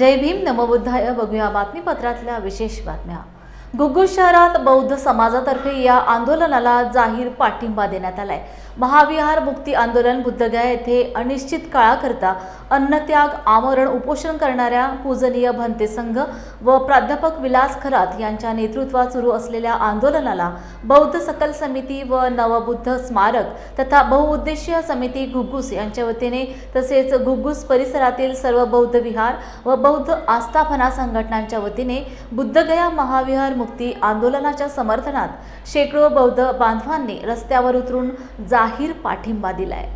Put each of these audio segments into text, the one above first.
जय भीम नमबुद्धाय बघूया बातमीपत्रातल्या विशेष बातम्या गुग्गू शहरात बौद्ध समाजातर्फे या आंदोलनाला जाहीर पाठिंबा देण्यात आलाय. महाविहार मुक्ती आंदोलन बुद्धगया येथे अनिश्चित काळाकरता अन्नत्याग आमरण उपोषण करणाऱ्या पूजनीय भंते संघ व प्राध्यापक विलास खरात यांच्या नेतृत्वात सुरू असलेल्या आंदोलनाला बौद्ध सकल समिती व नवबुद्ध स्मारक तथा बहुउद्देशीय समिती घुग्गुस यांच्या वतीने तसेच घुग्गुस परिसरातील सर्व बौद्ध विहार व बौद्ध आस्थापना संघटनांच्या वतीने बुद्धगया महाविहार मुक्ती आंदोलनाच्या समर्थनात शेकडो बौद्ध बांधवांनी रस्त्यावर उतरून जाहीर पाठिंबा दिलाय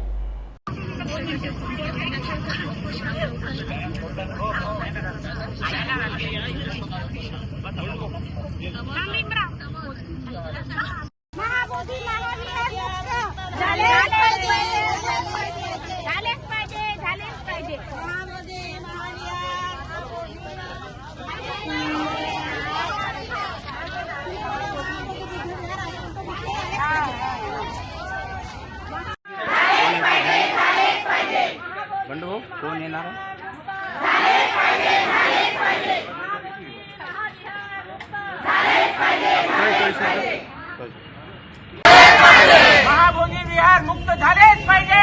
महाबोधी महाविहार मुक्त झालेच पाहिजे झालेच पाहिजे झालेच पाहिजे महाबोधी बंडू भाऊ कोण येणार? महाभोगी विहार मुक्त झालेच पाहिजे.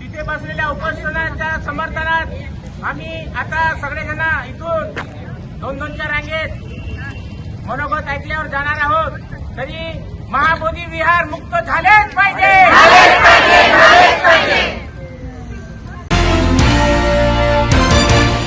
तिथे बसलेल्या उपोषणाच्या समर्थनात आम्ही आता सगळेजण इथून दोन दोनच्या रांगेत मनोगत ऐकल्यावर जाणार आहोत. तरी महाबोधी विहार मुक्त झालेच